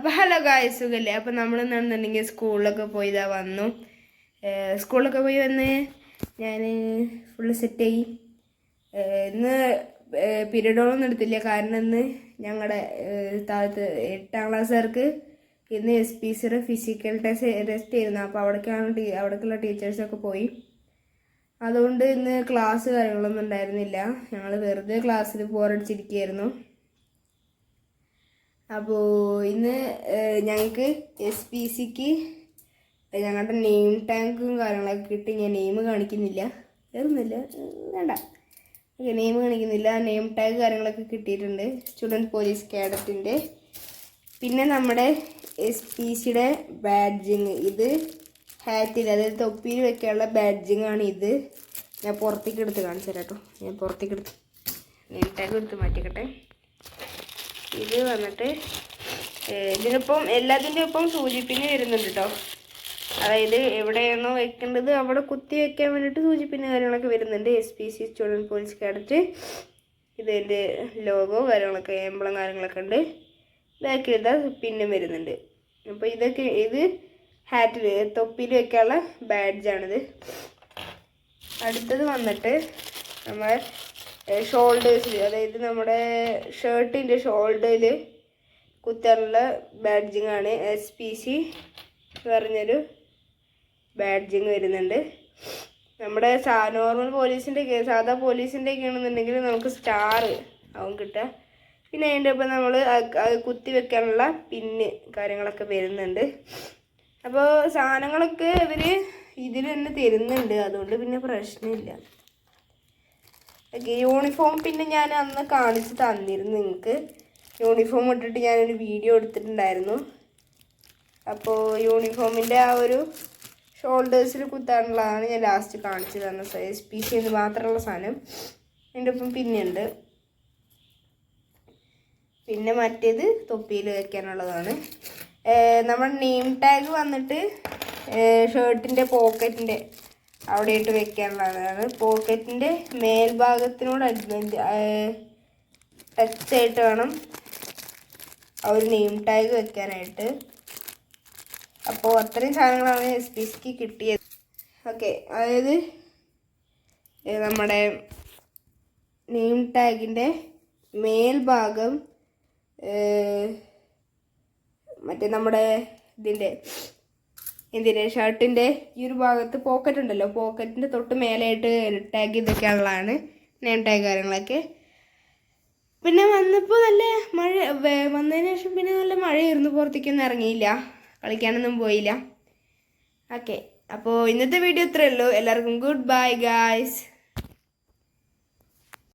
അപ്പോൾ hello guys സുഖല്ലേ? അപ്പോൾ നമ്മൾ എന്താണെന്നുണ്ടെങ്കിൽ സ്കൂളിലൊക്കെ പോയി ഇതാ വന്നു സ്കൂളിലൊക്കെ പോയി വന്ന് ഞാൻ ഫുള്ള് ആയി. ഇന്ന് പീരീഡോളൊന്നും എടുത്തില്ല. കാരണം ഇന്ന് ഞങ്ങളുടെ താഴത്ത് എട്ടാം ക്ലാസ്സുകാർക്ക് ഇന്ന് എസ് പി സിയുടെ ഫിസിക്കൽ ടെസ്റ്റ് ടെസ്റ്റ് ആയിരുന്നു. അപ്പോൾ അവിടേക്കാണ് ടീ അവിടേക്കുള്ള ടീച്ചേഴ്സൊക്കെ പോയി. അതുകൊണ്ട് ഇന്ന് ക്ലാസ് കാര്യങ്ങളൊന്നും ഉണ്ടായിരുന്നില്ല. ഞങ്ങൾ വെറുതെ ക്ലാസ്സിൽ ബോറടിച്ചിരിക്കുകയായിരുന്നു അപ്പോൾ ഇന്ന് ഞങ്ങൾക്ക് എസ് പി സിക്ക് ഞങ്ങളുടെ നെയിം ടാങ്കും കാര്യങ്ങളൊക്കെ കിട്ടി. ഞാൻ നെയിം കാണിക്കുന്നില്ല. വേറൊന്നുമില്ല. ഉം, വേണ്ട നെയിം കാണിക്കുന്നില്ല. നെയിം ടാഗ് കാര്യങ്ങളൊക്കെ കിട്ടിയിട്ടുണ്ട്. സ്റ്റുഡന്റ് പോലീസ് കേഡറ്റിന്റെ പിന്നെ നമ്മുടെ എസ് പി സിയുടെ ബാഡ്ജിങ് ഇത് ഹാറ്റിൽ അതായത് തൊപ്പിയിൽ വെക്കാനുള്ള ബാഡ്ജിങ് ആണ് ഇത്. ഞാൻ പുറത്തേക്ക് എടുത്ത് കാണിച്ചു തരാം കേട്ടോ ഞാൻ പുറത്തേക്ക് എടുത്ത് നെയിം ടാഗ് എടുത്ത് മാറ്റിക്കട്ടെ. ഇത് വന്നിട്ട് ഇതിനിപ്പം എല്ലാത്തിന്റെ ഒപ്പം സൂചിപ്പിന് വരുന്നുണ്ട് കേട്ടോ അതായത് എവിടെയാണോ വെക്കേണ്ടത് അവിടെ കുത്തി വെക്കാൻ വേണ്ടിയിട്ട് സൂചിപ്പിന് കാര്യങ്ങളൊക്കെ വരുന്നുണ്ട്. S P C student police cadet ഇതിന്റെ ലോഗോ കാര്യങ്ങളൊക്കെ എംബ്ലം കാര്യങ്ങളൊക്കെ ഉണ്ട്. ബാക്കിൽ ഇതാ പിന്നും വരുന്നുണ്ട്. അപ്പോൾ ഇതൊക്കെ ഇത് ഹാറ്റിൽ തൊപ്പിയിൽ വെക്കാനുള്ള ബാഡ്ജാണിത് അടുത്തത് വന്നിട്ട് നമ്മുടെ ഷോൾഡേഴ്സിൽ അതായത് നമ്മുടെ ഷർട്ടിന്റെ ഷോൾഡറിൽ കുത്താനുള്ള ബാഡ്ജിങ് ആണ് എസ് പി സി പറഞ്ഞൊരു ബാഡ്ജിങ് വരുന്നുണ്ട്. നമ്മുടെ സാ നോർമൽ പോലീസിന്റെ സാധാ പോലീസിന്റെ ഒക്കെ ആണെന്നുണ്ടെങ്കിൽ നമുക്ക് സ്റ്റാർ ആവും കിട്ടുക. പിന്നെ അതിന്റെ ഒപ്പം നമ്മൾ കുത്തി വെക്കാനുള്ള പിന്ന് കാര്യങ്ങളൊക്കെ വരുന്നുണ്ട്. അപ്പോൾ സാധനങ്ങളൊക്കെ ഇവർ ഇതിൽ തന്നെ തരുന്നുണ്ട്. അതുകൊണ്ട് പിന്നെ പ്രശ്നമില്ല. യൂണിഫോം പിന്നെ ഞാൻ അന്ന് കാണിച്ച് തന്നിരുന്നു നിങ്ങൾക്ക് യൂണിഫോം ഇട്ടിട്ട് ഞാനൊരു വീഡിയോ എടുത്തിട്ടുണ്ടായിരുന്നു. അപ്പോൾ യൂണിഫോമിന്റെ ആ ഒരു ഷോൾഡേഴ്സിൽ കുത്താനുള്ളതാണ് ഞാൻ ലാസ്റ്റ് കാണിച്ചു തന്ന സൈസ് പി സി എന്ന് മാത്രമുള്ള സാധനം എന്റെ ഒപ്പം പിന്നുണ്ട് പിന്നെ മറ്റേത് തൊപ്പിയിൽ വയ്ക്കാനുള്ളതാണ് നമ്മുടെ നെയിം ടാഗ് വന്നിട്ട് ഷർട്ടിന്റെ പോക്കറ്റിന്റെ അവിടെയിട്ട് വെക്കാനുള്ളതാണ് പോക്കറ്റിന്റെ മേൽഭാഗത്തിനോട് ടച്ച് ആയിട്ട് വേണം ആ ഒരു നെയിം ടാഗ് വെക്കാനായിട്ട്. അപ്പോൾ അത്രയും സാധനങ്ങളാണ് എസ് പി സിക്ക് കിട്ടിയത്. ഓക്കെ അതായത് നമ്മുടെ നെയിം ടാഗിന്റെ മേൽഭാഗം മറ്റേ നമ്മുടെ ഇതിന്റെ എന്തിന്റെ ഷർട്ടിന്റെ ഈ ഒരു ഭാഗത്ത് പോക്കറ്റ് ഉണ്ടല്ലോ പോക്കറ്റിന്റെ തൊട്ട് മേലെയായിട്ട് ടാഗ് ചെയ്തൊക്കെയുള്ളതാണ് നെയിം ടാഗ് കാര്യങ്ങളൊക്കെ. പിന്നെ വന്നപ്പോൾ നല്ല മഴ വന്നതിന് ശേഷം പിന്നെ നല്ല മഴയായിരുന്നു പുറത്തേക്കൊന്നും ഇറങ്ങിയില്ല കളിക്കാനൊന്നും പോയില്ല. ഓക്കെ അപ്പോൾ ഇന്നത്തെ വീഡിയോ ഇത്രയേ ഉള്ളൂ. എല്ലാവർക്കും ഗുഡ് ബൈ ഗായ്സ്